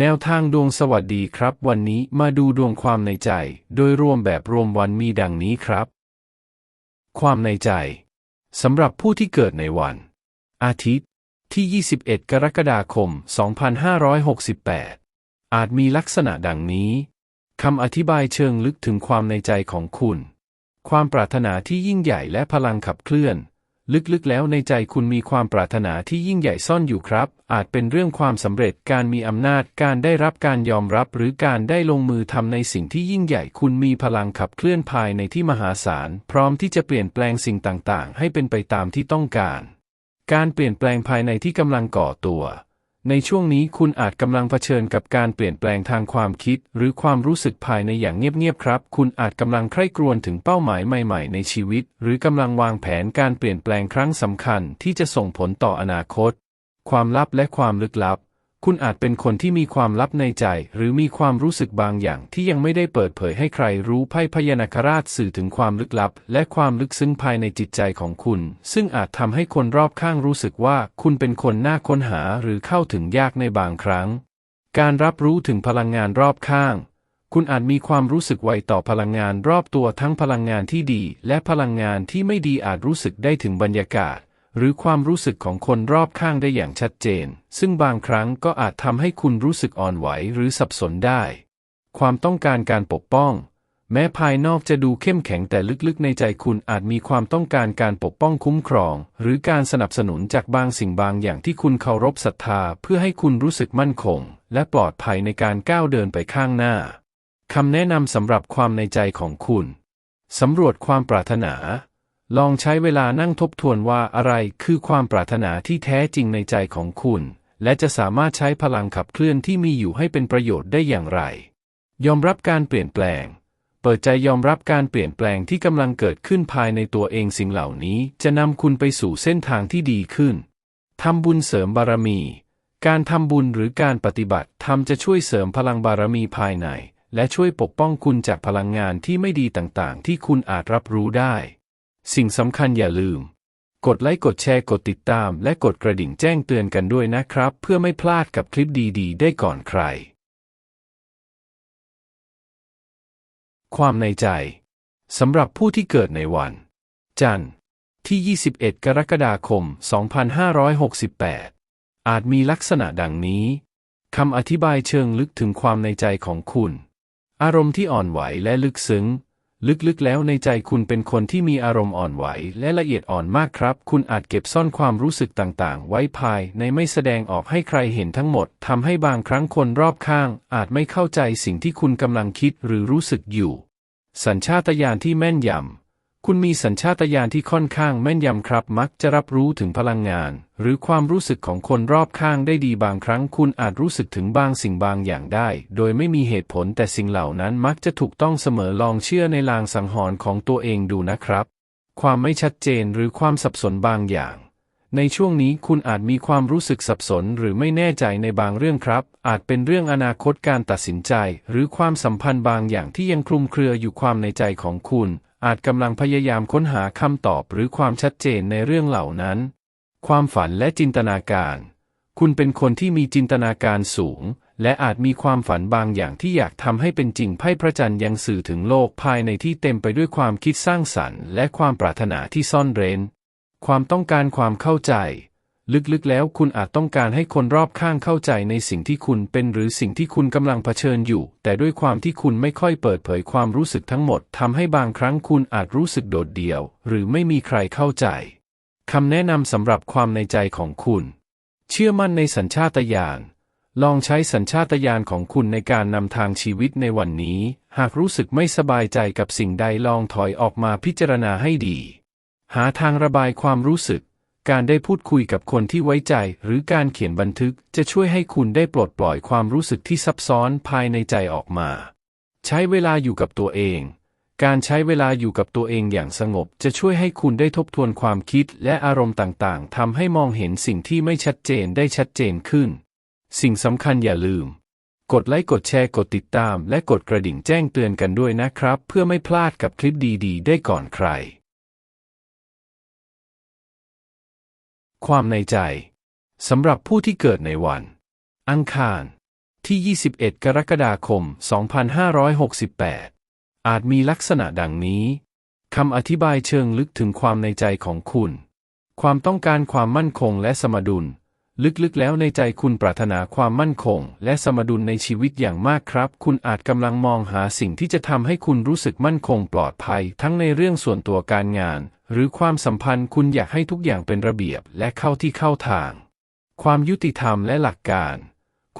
แนวทางดวงสวัสดีครับ วันนี้มาดูดวงความในใจ โดยรวมแบบรวมวันมีดังนี้ครับ ความในใจสำหรับผู้ที่เกิดในวัน อาทิตย์ที่ 21 กรกฎาคม 2568 อาจมีลักษณะดังนี้คำอธิบายเชิงลึกถึงความในใจของคุณ ความปรารถนาที่ยิ่งใหญ่และพลังขับเคลื่อน ลึกๆแล้วในใจคุณมีความปรารถนาที่ยิ่งใหญ่ซ่อนอยู่ครับ อาจเป็นเรื่องความสำเร็จการมีอำนาจการได้รับการยอมรับ หรือการได้ลงมือทำในสิ่งที่ยิ่งใหญ่คุณมีพลังขับเคลื่อนภายในที่มหาศาล พร้อมที่จะเปลี่ยนแปลงสิ่งต่างๆ ให้เป็นไปตามที่ต้องการ การเปลี่ยนแปลงภายในที่กำลังก่อตัว ในช่วงนี้คุณอาจกำลังเผชิญกับการเปลี่ยนแปลงทางความคิด หรือความรู้สึกภายในอย่างเงียบๆครับ คุณอาจกำลังใคร่ครวญถึงเป้าหมายใหม่ๆ ในชีวิต หรือกำลังวางแผนการเปลี่ยนแปลงครั้งสำคัญที่จะส่งผลต่ออนาคต ความลับและความลึกลับ คุณอาจเป็นคนที่มีความลับในใจ หรือมีความรู้สึกบางอย่างที่ยังไม่ได้เปิดเผยให้ใครรู้ไพ่พญานาคราชสื่อถึงความลึกลับ และความลึกซึ้งภายในจิตใจของคุณ ซึ่งอาจทำให้คนรอบข้างรู้สึกว่าคุณเป็นคนน่าค้นหาหรือเข้าถึงยากในบางครั้ง การรับรู้ถึงพลังงานรอบข้าง คุณอาจมีความรู้สึกไวต่อพลังงานรอบตัวทั้งพลังงานที่ดี และพลังงานที่ไม่ดีอาจรู้สึกได้ถึงบรรยากาศ หรือความรู้สึกของคนรอบข้างได้อย่างชัดเจน ซึ่งบางครั้งก็อาจทำให้คุณรู้สึกอ่อนไหวหรือสับสนได้ ความต้องการการปกป้อง แม้ภายนอกจะดูเข้มแข็งแต่ลึกๆ ในใจคุณอาจมีความต้องการการปกป้องคุ้มครอง หรือการสนับสนุนจากบางสิ่งบางอย่างที่คุณเคารพศรัทธา เพื่อให้คุณรู้สึกมั่นคง และปลอดภัยในการก้าวเดินไปข้างหน้าคำแนะนำสำหรับความในใจของคุณสำรวจความปรารถนา ลองใช้เวลานั่งทบทวนว่าอะไรคือความปรารถนาที่แท้จริงในใจของคุณ และจะสามารถใช้พลังขับเคลื่อนที่มีอยู่ให้เป็นประโยชน์ได้อย่างไร ยอมรับการเปลี่ยนแปลง เปิดใจยอมรับการเปลี่ยนแปลงที่กำลังเกิดขึ้นภายในตัวเองสิ่งเหล่านี้ จะนำคุณไปสู่เส้นทางที่ดีขึ้นทำบุญเสริมบารมี การทำบุญหรือการปฏิบัติธรรมจะช่วยเสริมพลังบารมีภายใน และช่วยปกป้องคุณจากพลังงานที่ไม่ดีต่างๆ ที่คุณอาจรับรู้ได้ สิ่งสำคัญอย่าลืม กดไลค์กดแชร์กดติดตาม และกดกระดิ่งแจ้งเตือนกันด้วยนะครับ เพื่อไม่พลาดกับคลิปดีๆ ได้ก่อนใคร ความในใจสำหรับผู้ที่เกิดในวัน จันทร์ที่ 21 กรกฎาคม 2568 อาจมีลักษณะดังนี้คำอธิบายเชิงลึกถึงความในใจของคุณ อารมณ์ที่อ่อนไหวและลึกซึ้ง ลึกๆ แล้วในใจคุณเป็นคนที่มีอารมณ์อ่อนไหว และละเอียดอ่อนมากครับ คุณอาจเก็บซ่อนความรู้สึกต่างๆ ไว้ภายในไม่แสดงออกให้ใครเห็นทั้งหมด ทำให้บางครั้งคนรอบข้าง อาจไม่เข้าใจสิ่งที่คุณกำลังคิดหรือรู้สึกอยู่ สัญชาตญาณที่แม่นยำ คุณมีสัญชาตญาณที่ค่อนข้างแม่นยำครับ มักจะรับรู้ถึงพลังงาน หรือความรู้สึกของคนรอบข้างได้ดีบางครั้ง คุณอาจรู้สึกถึงบางสิ่งบางอย่างได้ โดยไม่มีเหตุผลแต่สิ่งเหล่านั้นมักจะถูกต้องเสมอลองเชื่อในลางสังหรณ์ของตัวเองดูนะครับ ความไม่ชัดเจนหรือความสับสนบางอย่าง ในช่วงนี้คุณอาจมีความรู้สึกสับสนหรือไม่แน่ใจในบางเรื่องครับ อาจเป็นเรื่องอนาคตการตัดสินใจ หรือความสัมพันธ์บางอย่างที่ยังคลุมเครืออยู่ความในใจของคุณ อาจกำลังพยายามค้นหาคำตอบหรือความชัดเจนในเรื่องเหล่านั้น ความฝันและจินตนาการ คุณเป็นคนที่มีจินตนาการสูง และอาจมีความฝันบางอย่างที่อยากทำให้เป็นจริงไพ่พระจันทร์ยังสื่อถึงโลกภายในที่เต็มไปด้วยความคิดสร้างสรรค์ และความปรารถนาที่ซ่อนเร้น ความต้องการความเข้าใจ ลึกๆแล้วคุณอาจต้องการให้คนรอบข้างเข้าใจในสิ่งที่คุณเป็นหรือสิ่งที่คุณกำลังเผชิญอยู่ แต่ด้วยความที่คุณไม่ค่อยเปิดเผยความรู้สึกทั้งหมดทำให้บางครั้งคุณอาจรู้สึกโดดเดี่ยว หรือไม่มีใครเข้าใจคำแนะนำสำหรับความในใจของคุณ เชื่อมั่นในสัญชาตญาณลองใช้สัญชาตญาณของคุณในการนำทางชีวิตในวันนี้ หากรู้สึกไม่สบายใจกับสิ่งใดลองถอยออกมาพิจารณาให้ดี หาทางระบายความรู้สึก การได้พูดคุยกับคนที่ไว้ใจ หรือการเขียนบันทึกจะช่วยให้คุณได้ปลดปล่อยความรู้สึกที่ซับซ้อนภายในใจออกมา ใช้เวลาอยู่กับตัวเอง การใช้เวลาอยู่กับตัวเองอย่างสงบ จะช่วยให้คุณได้ทบทวนความคิดและอารมณ์ต่างๆทำให้มองเห็นสิ่งที่ไม่ชัดเจนได้ชัดเจนขึ้น สิ่งสำคัญอย่าลืม กดไลค์กดแชร์กดติดตาม และกดกระดิ่งแจ้งเตือนกันด้วยนะครับ เพื่อไม่พลาดกับคลิปดี ๆ ได้ก่อนใคร ความในใจสำหรับผู้ที่เกิดในวัน อังคาร ที่ 21 กรกฎาคม 2568 อาจมีลักษณะดังนี้คำอธิบายเชิงลึกถึงความในใจของคุณ ความต้องการความมั่นคงและสมดุล ลึกๆแล้วในใจคุณปรารถนาความมั่นคง และสมดุลในชีวิตอย่างมากครับ คุณอาจกำลังมองหาสิ่งที่จะทำให้คุณรู้สึกมั่นคงปลอดภัย ทั้งในเรื่องส่วนตัวการงาน หรือความสัมพันธ์คุณอยากให้ทุกอย่างเป็นระเบียบและเข้าที่เข้าทาง ความยุติธรรมและหลักการ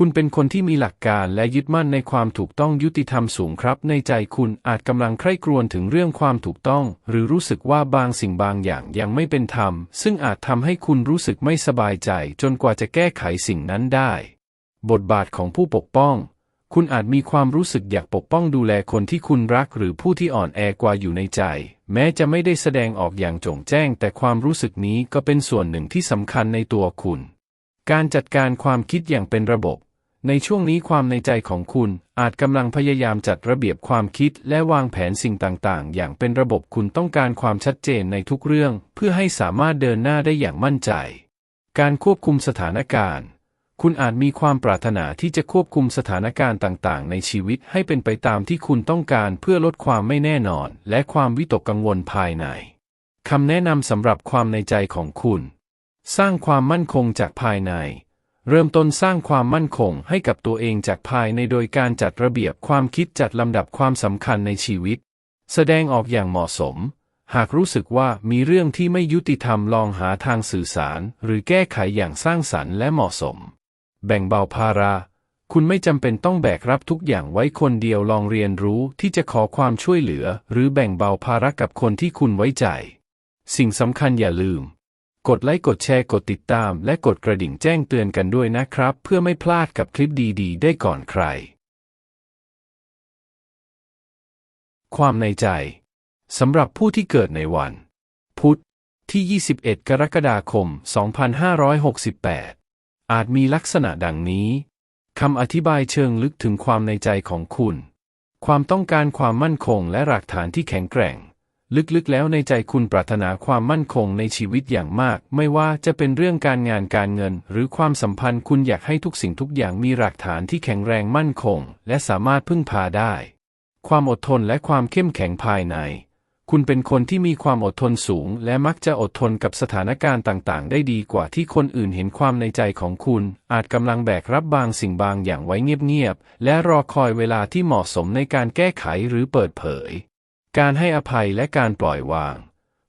คุณเป็นคนที่มีหลักการและยึดมั่นในความถูกต้องยุติธรรมสูงครับ ในใจคุณอาจกำลังใคร่ครวญถึงเรื่องความถูกต้อง หรือรู้สึกว่าบางสิ่งบางอย่างยังไม่เป็นธรรม ซึ่งอาจทำให้คุณรู้สึกไม่สบายใจ จนกว่าจะแก้ไขสิ่งนั้นได้ บทบาทของผู้ปกป้อง คุณอาจมีความรู้สึกอยากปกป้องดูแลคนที่คุณรัก หรือผู้ที่อ่อนแอกว่าอยู่ในใจ แม้จะไม่ได้แสดงออกอย่างจงแจ้ง แต่ความรู้สึกนี้ก็เป็นส่วนหนึ่งที่สำคัญในตัวคุณ การจัดการความคิดอย่างเป็นระบบ ในช่วงนี้ความในใจของคุณอาจกำลังพยายามจัดระเบียบความคิดและวางแผนสิ่งต่าง ๆ อย่างเป็นระบบคุณต้องการความชัดเจนในทุกเรื่อง เพื่อให้สามารถเดินหน้าได้อย่างมั่นใจ การควบคุมสถานการณ์ คุณอาจมีความปรารถนาที่จะควบคุมสถานการณ์ต่าง ๆ ในชีวิตให้เป็นไปตามที่คุณต้องการเพื่อลดความไม่แน่นอน และความวิตกกังวลภายในคำแนะนำสำหรับความในใจของคุณ สร้างความมั่นคงจากภายใน เริ่มต้นสร้างความมั่นคงให้กับตัวเองจากภายในโดยการจัดระเบียบความคิดจัดลำดับความสำคัญในชีวิต แสดงออกอย่างเหมาะสม หากรู้สึกว่ามีเรื่องที่ไม่ยุติธรรมลองหาทางสื่อสาร หรือแก้ไขอย่างสร้างสรรค์และเหมาะสม แบ่งเบาภาระคุณไม่จำเป็นต้องแบกรับทุกอย่างไว้คนเดียวลองเรียนรู้ที่จะขอความช่วยเหลือ หรือแบ่งเบาภาระกับคนที่คุณไว้ใจ สิ่งสำคัญอย่าลืม กดไลค์กดแชร์กดติดตาม และกดกระดิ่งแจ้งเตือนกันด้วยนะครับ เพื่อไม่พลาดกับคลิปดีๆ ได้ก่อนใคร ความในใจสำหรับผู้ที่เกิดในวัน พุธที่ 21 กรกฎาคม 2568 อาจมีลักษณะดังนี้คำอธิบายเชิงลึกถึงความในใจของคุณ ความต้องการความมั่นคงและหลักฐานที่แข็งแกร่ง ลึกๆ แล้วในใจคุณปรารถนาความมั่นคงในชีวิตอย่างมาก ไม่ว่าจะเป็นเรื่องการงานการเงิน หรือความสัมพันธ์คุณอยากให้ทุกสิ่งทุกอย่างมีหลักฐานที่แข็งแรงมั่นคง และสามารถพึ่งพาได้ ความอดทนและความเข้มแข็งภายใน คุณเป็นคนที่มีความอดทนสูง และมักจะอดทนกับสถานการณ์ต่างๆ ได้ดีกว่าที่คนอื่นเห็นความในใจของคุณ อาจกำลังแบกรับบางสิ่งบางอย่างไว้เงียบๆและรอคอยเวลาที่เหมาะสมในการแก้ไขหรือเปิดเผย การให้อภัยและการปล่อยวาง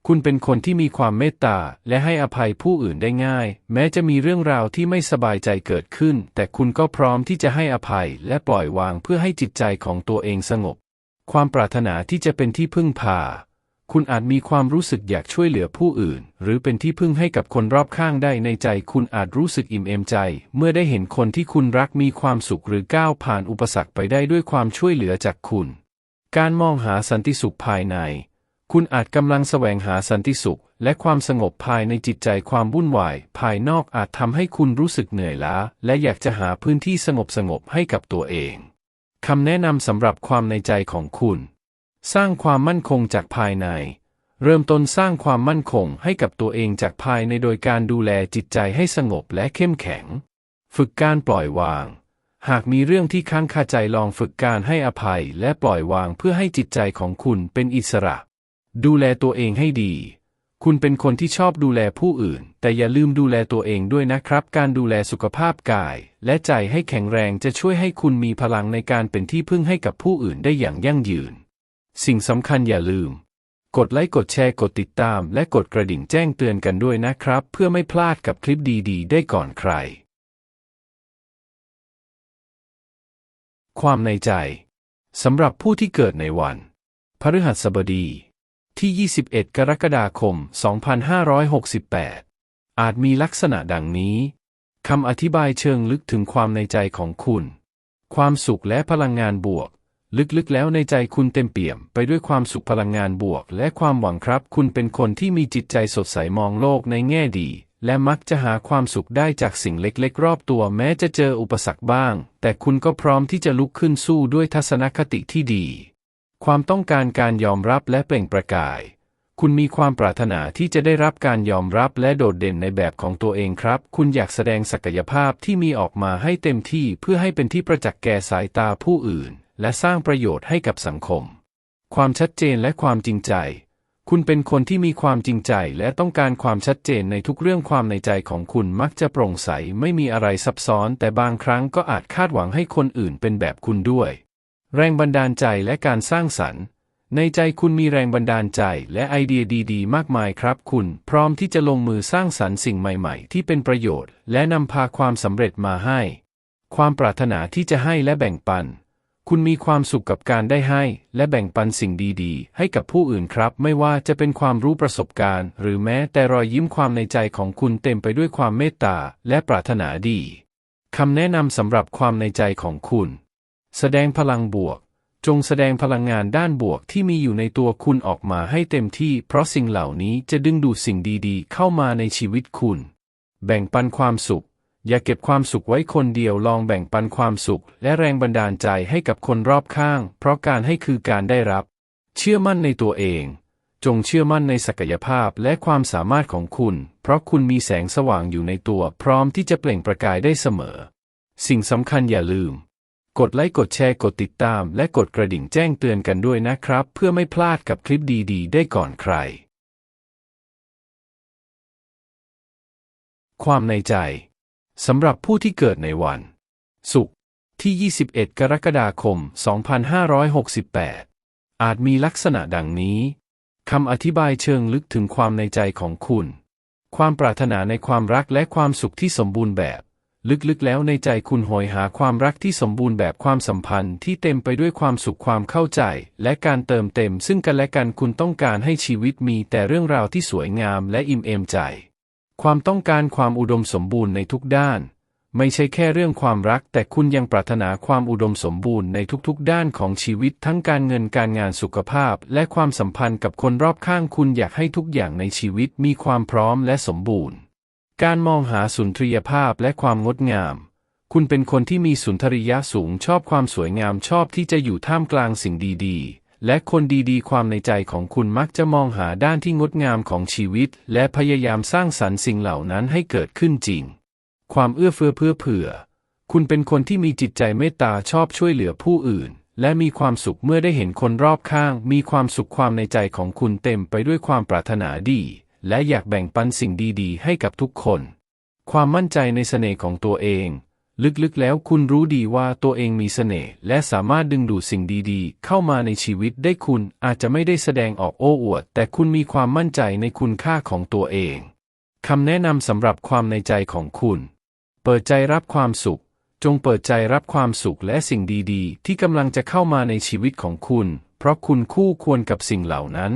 คุณเป็นคนที่มีความเมตตาและให้อภัยผู้อื่นได้ง่าย แม้จะมีเรื่องราวที่ไม่สบายใจเกิดขึ้น แต่คุณก็พร้อมที่จะให้อภัยและปล่อยวางเพื่อให้จิตใจของตัวเองสงบ ความปรารถนาที่จะเป็นที่พึ่งพา คุณอาจมีความรู้สึกอยากช่วยเหลือผู้อื่น หรือเป็นที่พึ่งให้กับคนรอบข้างได้ในใจ คุณอาจรู้สึกอิ่มเอมใจ เมื่อได้เห็นคนที่คุณรักมีความสุขหรือก้าวผ่านอุปสรรคไปได้ด้วยความช่วยเหลือจากคุณ การมองหาสันติสุขภายใน คุณอาจกำลังแสวงหาสันติสุข และความสงบภายในจิตใจความวุ่นวาย ภายนอกอาจทำให้คุณรู้สึกเหนื่อยล้า และอยากจะหาพื้นที่สงบสงบให้กับตัวเองคำแนะนำสำหรับความในใจของคุณ สร้างความมั่นคงจากภายใน เริ่มต้นสร้างความมั่นคงให้กับตัวเองจากภายในโดยการดูแลจิตใจให้สงบและเข้มแข็ง ฝึกการปล่อยวาง หากมีเรื่องที่ค้างคาใจลองฝึกการให้อภัยและปล่อยวางเพื่อให้จิตใจของคุณเป็นอิสระ ดูแลตัวเองให้ดี คุณเป็นคนที่ชอบดูแลผู้อื่น แต่อย่าลืมดูแลตัวเองด้วยนะครับ การดูแลสุขภาพกาย และใจให้แข็งแรงจะช่วยให้คุณมีพลังในการเป็นที่พึ่งให้กับผู้อื่นได้อย่างยั่งยืน สิ่งสำคัญอย่าลืม กดไลค์กดแชร์กดติดตาม และกดกระดิ่งแจ้งเตือนกันด้วยนะครับ เพื่อไม่พลาดกับคลิปดี ๆ ได้ก่อนใคร ความในใจสำหรับผู้ที่เกิดในวัน พฤหัสบดี ที่ 21 กรกฎาคม 2568 อาจมีลักษณะดังนี้คำอธิบายเชิงลึกถึงความในใจของคุณ ความสุขและพลังงานบวก ลึกๆแล้วในใจคุณเต็มเปี่ยมไปด้วยความสุขพลังงานบวก และความหวังครับ คุณเป็นคนที่มีจิตใจสดใสมองโลกในแง่ดี และมักจะหาความสุขได้จากสิ่งเล็กๆ รอบตัวแม้จะเจออุปสรรคบ้าง แต่คุณก็พร้อมที่จะลุกขึ้นสู้ด้วยทัศนคติที่ดี ความต้องการการยอมรับและเปล่งประกาย คุณมีความปรารถนาที่จะได้รับการยอมรับและโดดเด่นในแบบของตัวเองครับ คุณอยากแสดงศักยภาพที่มีออกมาให้เต็มที่เพื่อให้เป็นที่ประจักษ์แก่สายตาผู้อื่น และสร้างประโยชน์ให้กับสังคม ความชัดเจนและความจริงใจ คุณเป็นคนที่มีความจริงใจและต้องการความชัดเจนในทุกเรื่องความในใจของคุณมักจะโปร่งใสไม่มีอะไรซับซ้อน แต่บางครั้งก็อาจคาดหวังให้คนอื่นเป็นแบบคุณด้วย แรงบันดาลใจและการสร้างสรรค์ ในใจคุณมีแรงบันดาลใจและไอเดียดีๆ มากมายครับ คุณพร้อมที่จะลงมือสร้างสรรค์สิ่งใหม่ๆ ที่เป็นประโยชน์ และนำพาความสำเร็จมาให้ ความปรารถนาที่จะให้และแบ่งปัน คุณมีความสุขกับการได้ให้ และแบ่งปันสิ่งดีๆ ให้กับผู้อื่นครับ ไม่ว่าจะเป็นความรู้ประสบการณ์ หรือแม้แต่รอยยิ้มความในใจของคุณเต็มไปด้วยความเมตตาและปรารถนาดีคำแนะนำสำหรับความในใจของคุณ แสดงพลังบวก จงแสดงพลังงานด้านบวกที่มีอยู่ในตัวคุณออกมาให้เต็มที่ เพราะสิ่งเหล่านี้จะดึงดูดสิ่งดีๆ เข้ามาในชีวิตคุณ แบ่งปันความสุข อย่าเก็บความสุขไว้คนเดียวลองแบ่งปันความสุข และแรงบันดาลใจให้กับคนรอบข้าง เพราะการให้คือการได้รับ เชื่อมั่นในตัวเอง จงเชื่อมั่นในศักยภาพและความสามารถของคุณ เพราะคุณมีแสงสว่างอยู่ในตัว พร้อมที่จะเปล่งประกายได้เสมอ สิ่งสำคัญอย่าลืม กดไลค์กดแชร์กดติดตาม และกดกระดิ่งแจ้งเตือนกันด้วยนะครับ เพื่อไม่พลาดกับคลิปดีๆ ได้ก่อนใคร ความในใจ สำหรับผู้ที่เกิดในวัน ศุกร์ที่ 21 กรกฎาคม 2568 อาจมีลักษณะดังนี้ คำอธิบายเชิงลึกถึงความในใจของคุณ ความปรารถนาในความรักและความสุขที่สมบูรณ์แบบ ลึกๆแล้วในใจคุณโหยหาความรักที่สมบูรณ์แบบความสัมพันธ์ที่เต็มไปด้วยความสุขความเข้าใจ และการเติมเต็มซึ่งกันและกันคุณต้องการให้ชีวิตมีแต่เรื่องราวที่สวยงามและอิ่มเอมใจ ความต้องการความอุดมสมบูรณ์ในทุกด้าน ไม่ใช่แค่เรื่องความรัก แต่คุณยังปรารถนาความอุดมสมบูรณ์ในทุกๆ ด้านของชีวิตทั้งการเงินการงานสุขภาพ และความสัมพันธ์กับคนรอบข้างคุณอยากให้ทุกอย่างในชีวิตมีความพร้อมและสมบูรณ์ การมองหาสุนทรียภาพและความงดงาม คุณเป็นคนที่มีสุนทรียะสูงชอบความสวยงามชอบที่จะอยู่ท่ามกลางสิ่งดีๆ และคนดีๆ ความในใจของคุณมักจะมองหาด้านที่งดงามของชีวิต และพยายามสร้างสรรค์สิ่งเหล่านั้นให้เกิดขึ้นจริง ความเอื้อเฟื้อเพื่อเผื่อ คุณเป็นคนที่มีจิตใจเมตตาชอบช่วยเหลือผู้อื่น และมีความสุขเมื่อได้เห็นคนรอบข้าง มีความสุขความในใจของคุณเต็มไปด้วยความปรารถนาดี และอยากแบ่งปันสิ่งดีๆ ให้กับทุกคน ความมั่นใจในเสน่ห์ของตัวเอง ลึกๆแล้วคุณรู้ดีว่าตัวเองมีเสน่ห์และสามารถดึงดูดสิ่งดีๆ เข้ามาในชีวิตได้คุณอาจจะไม่ได้แสดงออกโอ้อวด แต่คุณมีความมั่นใจในคุณค่าของตัวเองคำแนะนำสำหรับความในใจของคุณ เปิดใจรับความสุข จงเปิดใจรับความสุขและสิ่งดีๆ ที่กำลังจะเข้ามาในชีวิตของคุณ เพราะคุณคู่ควรกับสิ่งเหล่านั้น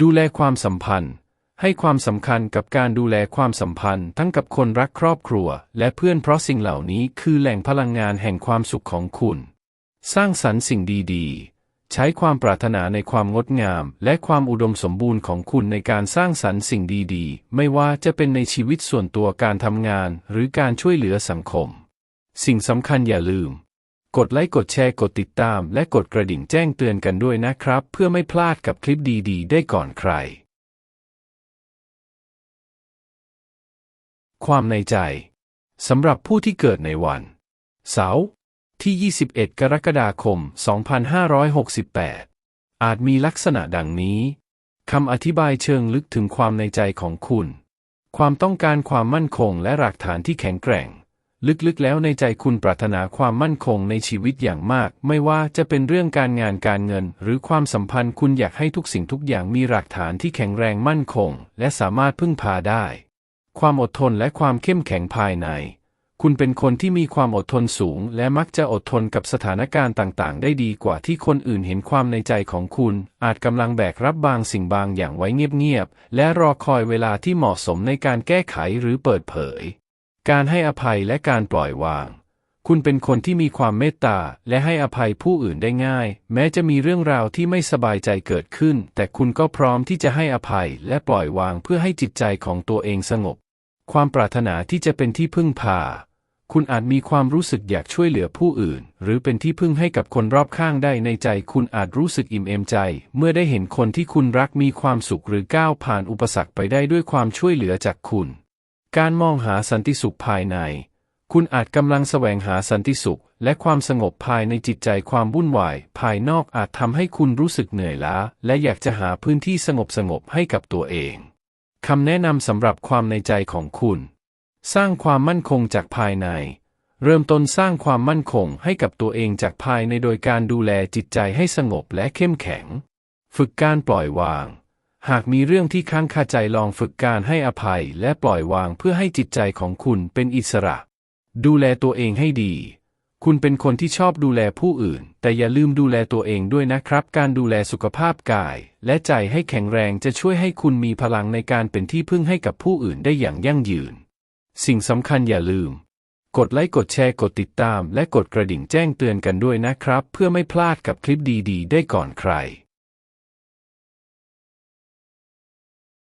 ดูแลความสัมพันธ์ ให้ความสำคัญกับการดูแลความสัมพันธ์ ทั้งกับคนรักครอบครัว และเพื่อนเพราะสิ่งเหล่านี้คือแหล่งพลังงานแห่งความสุขของคุณ สร้างสรรค์สิ่งดีๆ ใช้ความปรารถนาในความงดงาม และความอุดมสมบูรณ์ของคุณในการสร้างสรรค์สิ่งดีๆ ไม่ว่าจะเป็นในชีวิตส่วนตัวการทำงาน หรือการช่วยเหลือสังคม สิ่งสำคัญอย่าลืม กดไลค์กดแชร์กดติดตาม และกดกระดิ่งแจ้งเตือนกันด้วยนะครับ เพื่อไม่พลาดกับคลิปดี ๆ ได้ก่อนใคร ความในใจสำหรับผู้ที่เกิดในวัน เสาร์ที่ 21 กรกฎาคม 2568 อาจมีลักษณะดังนี้คำอธิบายเชิงลึกถึงความในใจของคุณ ความต้องการความมั่นคงและหลักฐานที่แข็งแกร่ง ลึกๆแล้วในใจคุณปรารถนาความมั่นคงในชีวิตอย่างมาก ไม่ว่าจะเป็นเรื่องการงานการเงิน หรือความสัมพันธ์คุณอยากให้ทุกสิ่งทุกอย่างมีหลักฐานที่แข็งแรงมั่นคง และสามารถพึ่งพาได้ ความอดทนและความเข้มแข็งภายใน คุณเป็นคนที่มีความอดทนสูง และมักจะอดทนกับสถานการณ์ต่างๆ ได้ดีกว่าที่คนอื่นเห็นความในใจของคุณ อาจกำลังแบกรับบางสิ่งบางอย่างไว้เงียบๆ และรอคอยเวลาที่เหมาะสมในการแก้ไขหรือเปิดเผย การให้อภัยและการปล่อยวางคุณเป็นคนที่มีความเมตตาและให้อภัยผู้อื่นได้ง่าย แม้จะมีเรื่องราวที่ไม่สบายใจเกิดขึ้น แต่คุณก็พร้อมที่จะให้อภัยและปล่อยวางเพื่อให้จิตใจของตัวเองสงบ ความปรารถนาที่จะเป็นที่พึ่งพา คุณอาจมีความรู้สึกอยากช่วยเหลือผู้อื่น หรือเป็นที่พึ่งให้กับคนรอบข้างได้ในใจ คุณอาจรู้สึกอิ่มเอมใจ เมื่อได้เห็นคนที่คุณรักมีความสุขหรือก้าวผ่านอุปสรรคไปได้ด้วยความช่วยเหลือจากคุณ การมองหาสันติสุขภายใน คุณอาจกำลังแสวงหาสันติสุข และความสงบภายในจิตใจความวุ่นวาย ภายนอกอาจทำให้คุณรู้สึกเหนื่อยล้า และอยากจะหาพื้นที่สงบสงบๆให้กับตัวเอง คำแนะนำสำหรับความในใจของคุณ สร้างความมั่นคงจากภายใน เริ่มต้นสร้างความมั่นคงให้กับตัวเองจากภายในโดยการดูแลจิตใจให้สงบและเข้มแข็ง ฝึกการปล่อยวาง หากมีเรื่องที่ค้างคาใจลองฝึกการให้อภัยและปล่อยวางเพื่อให้จิตใจของคุณเป็นอิสระ ดูแลตัวเองให้ดี คุณเป็นคนที่ชอบดูแลผู้อื่น แต่อย่าลืมดูแลตัวเองด้วยนะครับ การดูแลสุขภาพกาย และใจให้แข็งแรงจะช่วยให้คุณมีพลังในการเป็นที่พึ่งให้กับผู้อื่นได้อย่างยั่งยืน สิ่งสำคัญอย่าลืม กดไลค์กดแชร์กดติดตาม และกดกระดิ่งแจ้งเตือนกันด้วยนะครับ เพื่อไม่พลาดกับคลิปดี ๆ ได้ก่อนใคร